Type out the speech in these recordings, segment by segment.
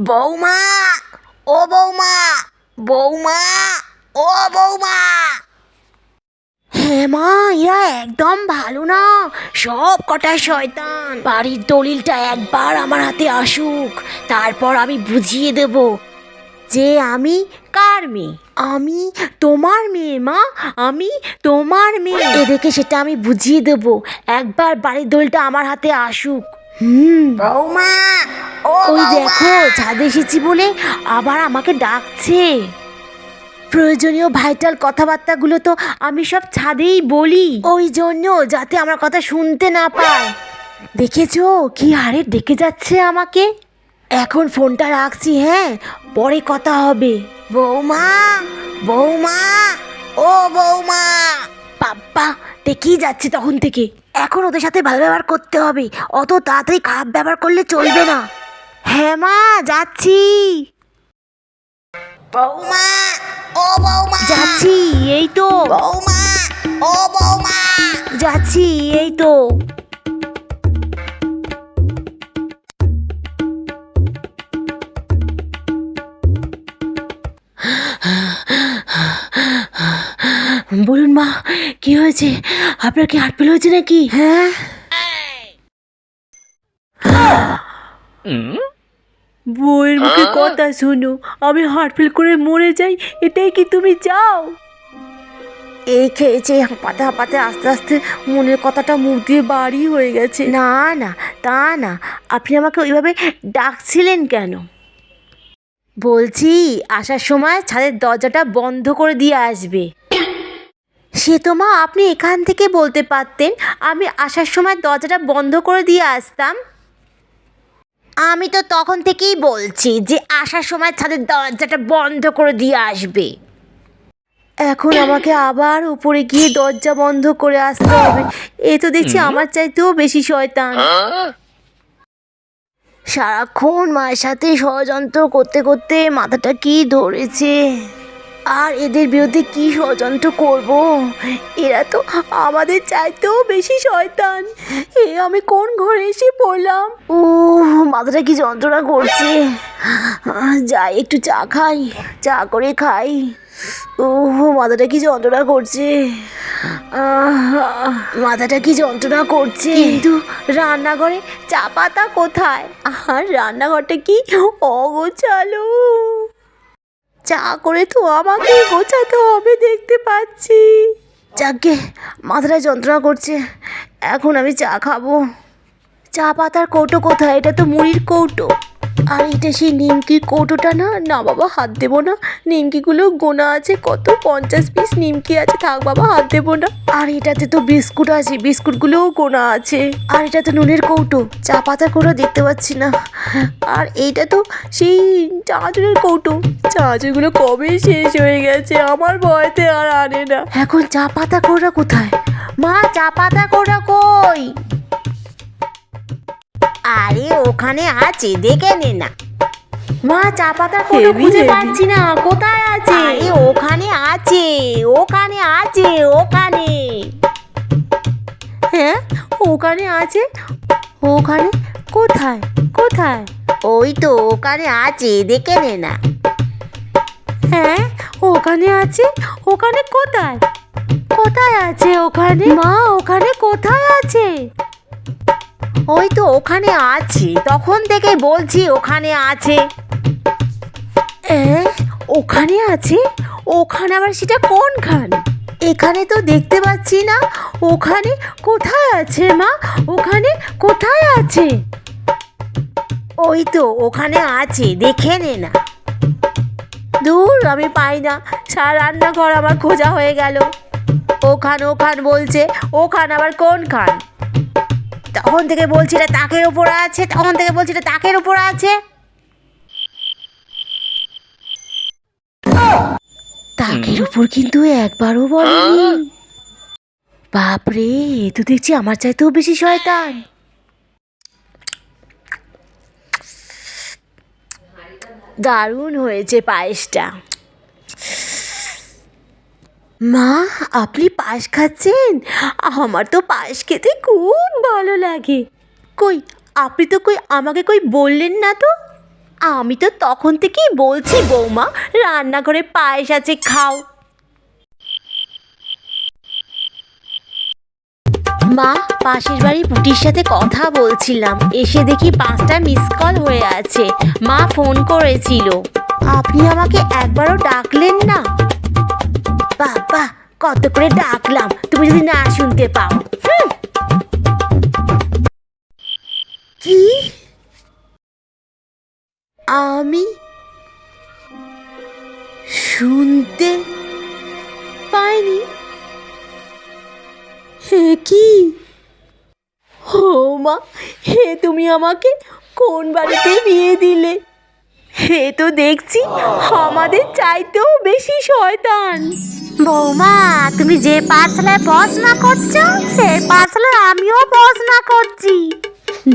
বৌমা, ও বৌমা বৌমা, ও বৌমা। হ্যাঁ মা একদম ভালো না। সব কটা শয়তান। বাড়ির দলিলটা একবার আমার হাতে আসুক, তারপর আমি বুঝিয়ে দেব যে আমি কার মেয়ে। আমি তোমার মেয়ে মা, আমি তোমার মেয়ে। এদেরকে সেটা আমি বুঝিয়ে দেব। একবার বাড়ির দলিলটা আমার হাতে আসুক। হুম। বৌমা ও ওই দেখো ছাদে এসেছি বলে আবার আমাকে ডাকছে। প্রয়োজনীয় ভাইটাল কথাবার্তাগুলো তো আমি সব ছাদেই বলি। ওই জন্য যাতে আমার কথা শুনতে না পায়। দেখেছ কি হারে ডেকে যাচ্ছে আমাকে? এখন ফোনটা রাখছি হ্যাঁ? পরে কথা হবে। বৌমা বৌমা ও বৌমা। বাপ্পা ডেকেই যাচ্ছে তখন থেকে। এখন ওদের সাথে ভালো ব্যবহার করতে হবে। অত তাড়াতাড়ি খারাপ ব্যবহার করলে চলবে না। হ্যাঁ মা যাচ্ছি। বৌমা ও বৌমা। যাচ্ছি এই তো। বৌমা ও বৌমা। যাচ্ছি এই তো। বলুন মা কি হয়েছে? আপনার কি হাট ফেল হয়েছে নাকি? হ্যাঁ। বউয়ের মুখে কথা শোনো আমি হার্ট ফেল করে মরে যাই এটাই কি তুমি চাও? এই খেয়েছে হাঁপাতে হাঁপাতে আস্তে আস্তে মনের কথাটা মুখ দিয়ে বাড়ি হয়ে গেছে। না না তা না আপনি আমাকে ওইভাবে ডাকছিলেন কেন? বলছি আসার সময় ছাদের দরজাটা বন্ধ করে দিয়ে আসবে। সে তো মা আপনি এখান থেকে বলতে পারতেন। আমি আসার সময় দরজাটা বন্ধ করে দিয়ে আসতাম। আমি তো তখন থেকেই বলছি যে আসার সময় ছাদের দরজাটা বন্ধ করে দিয়ে আসবে। এখন আমাকে আবার উপরে গিয়ে দরজা বন্ধ করে আসতে হবে। এ তো দেখছি আমার চাইতেও বেশি শয়তান। সারাক্ষণ মায়ের সাথে ষড়যন্ত্র করতে করতে মাথাটা কি ধরেছে? আর এদের বিরুদ্ধে কি ষড়যন্ত্র করব? এরা তো আমাদের চাইতেও বেশি শয়তান। এ আমি কোন ঘরে এসে পড়লাম? ও মাথাটা কি যন্ত্রণা করছে। যাই, একটু চা খাই, চা করে খাই। ও মাথাটা কি যন্ত্রণা করছে। মাথাটা কি যন্ত্রণা করছে। কিন্তু রান্নাঘরে চা পাতা কোথায়? আর রান্নাঘরটা কি অগোছালো। চা করে তো আমাকে গোছাতে হবে, দেখতে পাচ্ছি। যাকে মাথাটা যন্ত্রণা করছে, এখন আমি চা খাব। চা পাতার কৌটো কোথায়? এটা তো মুড়ির কৌটো। আর এটা সেই নিমকির কৌটোটা না? না বাবা, হাত দেবো না। নিমকিগুলো গোনা আছে, কত পঞ্চাশ পিস নিমকি আছে, থাক বাবা, হাত দেবো না। আর এটাতে তো বিস্কুট আছে, বিস্কুটগুলোও গোনা আছে। আর এটা তো নুনের কৌটো, চা পাতা কৌটো দেখতে পাচ্ছি না। আর এইটা তো সেই চাঁচুরের কৌটো। চাঁচুরগুলো কবে শেষ হয়ে গেছে, আমার ভয়তে আর আনে না। এখন চা পাতা কৌটা কোথায়? মা, চা পাতা কৌটা কই? আরে ওখানে আছে দেখে নে না। মা চা পাতা কৌটো খুঁজে পাচ্ছি না কোথায় আছে? আরে ওখানে আছে ওখানে আছে ওখানে। হ্যাঁ ওখানে আছে? ওখানে? কোথায়? কোথায়? ওই তো ওখানে আছে দেখে নে না। হ্যাঁ ওখানে আছে? ওখানে কোথায়? কোথায় আছে ওখানে? মা ওখানে কোথায় আছে? ওই তো ওখানে আছে। তখন থেকে বলছি ওখানে আছে। এ ওখানে আছে? ওখানে আবার সেটা কোনখান? এখানে তো দেখতে পাচ্ছি না। ওখানে কোথায় আছে মা? ওখানে কোথায় আছে? ওই তো ওখানে আছে দেখে নে না। দূর আমি পাই না। সারা রান্নাঘর আমার খোঁজা হয়ে গেল। ওখান ওখান বলছে ওখান আবার কোন খান তখন থেকে বলছি এটা তাকের উপর আছে, তখন থেকে বলছি এটা তাকের উপর আছে। তাকের উপর কিন্তু একবারও বলেনি। বাপরে এ তো দেখছি আমার চাইতেও বেশি শয়তান। দারুণ হয়েছে পায়েসটা। মা, আপনি পায়েস খাচ্ছেন? আমার তো পায়েস খেতে খুব ভালো লাগে। কই, আপনি তো কই আমাকে কই বললেন না তো? আমি তো তখন থেকেই বলছি, বৌমা, রান্নাঘরে পায়েস আছে, খাও। মা, পাশের বাড়ির পুটির সাথে কথা বলছিলাম। এসে দেখি পাঁচটা মিস কল হয়ে আছে। মা ফোন করেছিল। আপনি আমাকে একবারও ডাকলেন না? বাবা, কত করে ডাকলাম, তুমি যদি না শুনতে পাও। কি? আমি শুনতে পাইনি। হে কি? ও মা, হে তুমি আমাকে কোন বাড়িতে বিয়ে দিলে? হে তো দেখছি, আমাদের চাইতেও বেশি শয়তান। বৌমা তুমি যে পাঠশালায় পড়াশোনা করছ সেই পাঠশালায় আমিও পড়াশোনা করছি।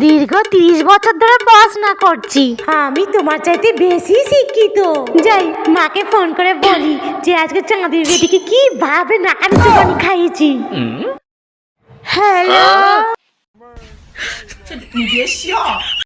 দীর্ঘ তিরিশ বছর ধরে পড়াশোনা করছি। আমি তোমার চাইতে বেশি শিক্ষিত। যাই মাকে ফোন করে বলি যে আজকে চাঁদের বেটিকে কি ভাবে নাকানি চোখানি খাইয়েছি। হ্যালো